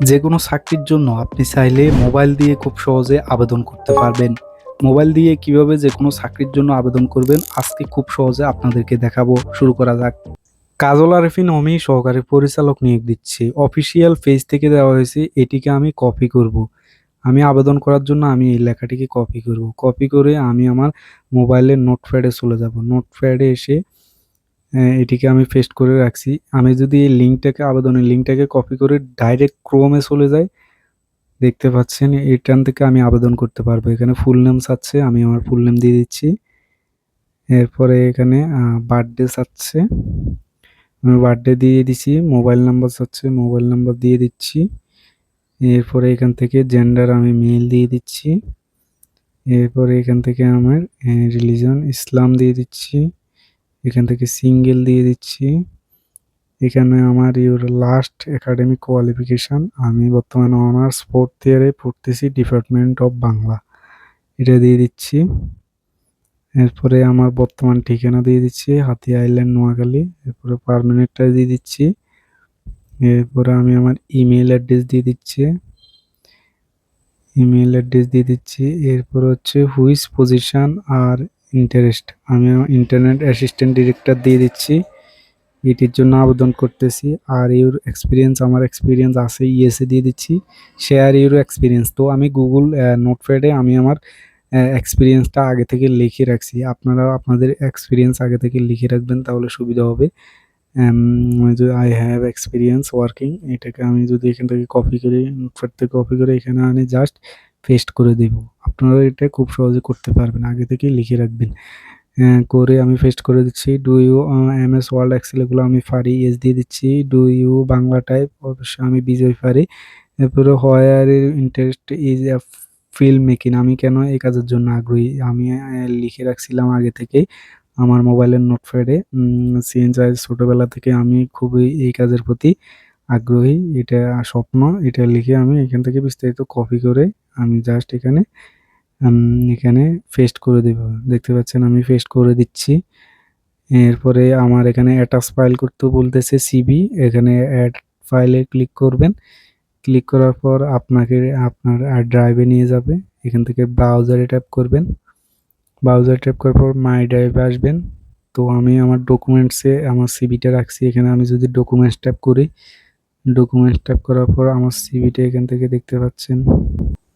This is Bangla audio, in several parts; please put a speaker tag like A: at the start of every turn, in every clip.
A: যে কোনো চাকরির জন্য আপনি চাইলে মোবাইল দিয়ে খুব সহজে আবেদন করতে পারবেন। মোবাইল দিয়ে কীভাবে যে কোনো চাকরির জন্য আবেদন করবেন, আজকে খুব সহজে আপনাদেরকে দেখাবো। শুরু করা যাক। কাজল আরেফিন অমি সহকারী পরিচালক নিয়োগ দিচ্ছি। অফিসিয়াল পেজ থেকে দেওয়া হয়েছে, এটিকে আমি কপি করব। আমি আবেদন করার জন্য আমি এই লেখাটিকে কপি করব। কপি করে আমি আমার মোবাইলের নোটপ্যাডে চলে যাব। নোটপ্যাডে এসে এটিকে আমি পেস্ট করে রাখছি। আমি যদি এই লিঙ্কটাকে আবেদনের লিঙ্কটাকে কপি করে ডাইরেক্ট ক্রোমে চলে যাই, দেখতে পাচ্ছেন এখান থেকে আমি আবেদন করতে পারব। এখানে ফুল নেম চাচ্ছে আমি আমার ফুল নেম দিয়ে দিচ্ছি। এরপরে এখানে বার্থডে চাচ্ছে আমি বার্থডে দিয়ে দিচ্ছি মোবাইল নাম্বার চাচ্ছে মোবাইল নাম্বার দিয়ে দিচ্ছি। এরপরে এখান থেকে জেন্ডার আমি মেল দিয়ে দিচ্ছি। এরপরে এখান থেকে আমার রিলিজন ইসলাম দিয়ে দিচ্ছি। এখান থেকে সিঙ্গেল দিয়ে দিচ্ছি। এখানে আমার ইউর লাস্ট একাডেমিক কোয়ালিফিকেশান আমি বর্তমানে অনার্স ফোর্থ ইয়ারে পড়তেছি ডিপার্টমেন্ট অফ বাংলা এটা দিয়ে দিচ্ছি। এরপরে আমার বর্তমান ঠিকানা দিয়ে দিচ্ছি হাতি আইল্যান্ড নোয়াখালী। এরপরে পারমানেন্টটা দিয়ে দিচ্ছি। এরপরে আমি আমার ইমেল অ্যাড্রেস দিয়ে দিচ্ছি। ইমেল অ্যাড্রেস দিয়ে দিচ্ছি। এরপর হচ্ছে হুইস পজিশন আর ইন্টারেস্ট আমি ইন্টারনেট অ্যাসিস্ট্যান্ট ডিরেক্টর দিয়ে দিচ্ছি। এটির জন্য আবেদন করতেছি। আর ইউর এক্সপিরিয়েন্স আমার এক্সপিরিয়েন্স আছে ইএসএ দিয়ে দিচ্ছি। শেয়ার ইউর এক্সপিরিয়েন্স তো আমি গুগল নোটপ্যাডে আমি আমার এক্সপিরিয়েন্সটা আগে থেকে লিখে রাখছি। আপনারা আপনাদের এক্সপিরিয়েন্স আগে থেকে লিখে রাখবেন, তাহলে সুবিধা হবে। আই হ্যাভ এক্সপিরিয়েন্স ওয়ার্কিং এটাকে আমি যদি এখান থেকে কপি করি নোটপ্যাড থেকে কপি করে এখানে আনি জাস্ট পেস্ট করে দেব। আপনারা এটা খুব সহজে করতে পারবেন। আগে থেকেই লিখে রাখবেন। করে আমি পেস্ট করে দিচ্ছি। Do you M S Word Excel এগুলো আমি পারি এস দিয়ে দিচ্ছি। ডু ইউ বাংলা টাইপ অবশ্যই আমি বিজয় পারি এরপরে where interest is a film making আমি কেন এই কাজের জন্য আগ্রহী? আমি লিখে রাখছিলাম আগে থেকেই আমার মোবাইলের নোটপ্যাডে সিএন চার্জ ছোটোবেলা থেকে আমি খুবই এই কাজের প্রতি আগ্রহী, এটা স্বপ্ন, এটা লিখে আমি এখান থেকে বিস্তারিত কপি করে আমি জাস্ট এখানে এখানে পেস্ট করে দেব। দেখতে পাচ্ছেন আমি পেস্ট করে দিচ্ছি। এরপরে আমার এখানে অ্যাটাচ ফাইল করতে বলতেছে সিবি এখানে অ্যাড ফাইলে ক্লিক করবেন। ক্লিক করার পর আপনাকে, আপনার ড্রাইভে নিয়ে যাবে। এখান থেকে ব্রাউজারে ট্যাপ করবেন। ব্রাউজার ট্যাপ করার পর মাই ড্রাইভে আসবেন। তো আমি আমার ডকুমেন্টসে আমার সিবিটা রাখছি। এখানে আমি যদি ডকুমেন্টস ট্যাপ করি ডকুমেন্টস ট্যাপ করার পর আমার সিবিটা এখান থেকে দেখতে পাচ্ছেন।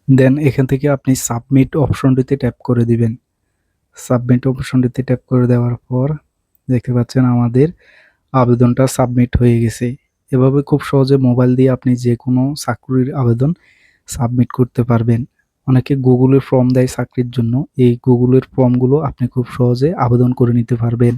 A: দেন এখান থেকে আপনি সাবমিট অপশনটিতে ট্যাপ করে দিবেন। সাবমিট অপশনটিতে ট্যাপ করে দেওয়ার পর দেখতে পাচ্ছেন আমাদের আবেদনটা সাবমিট হয়ে গেছে। এভাবে খুব সহজে মোবাইল দিয়ে আপনি যে কোনো চাকরির আবেদন সাবমিট করতে পারবেন। অনেকে গুগলের ফর্ম দেয় চাকরির জন্য। এই গুগলের ফর্মগুলো আপনি খুব সহজে আবেদন করে নিতে পারবেন।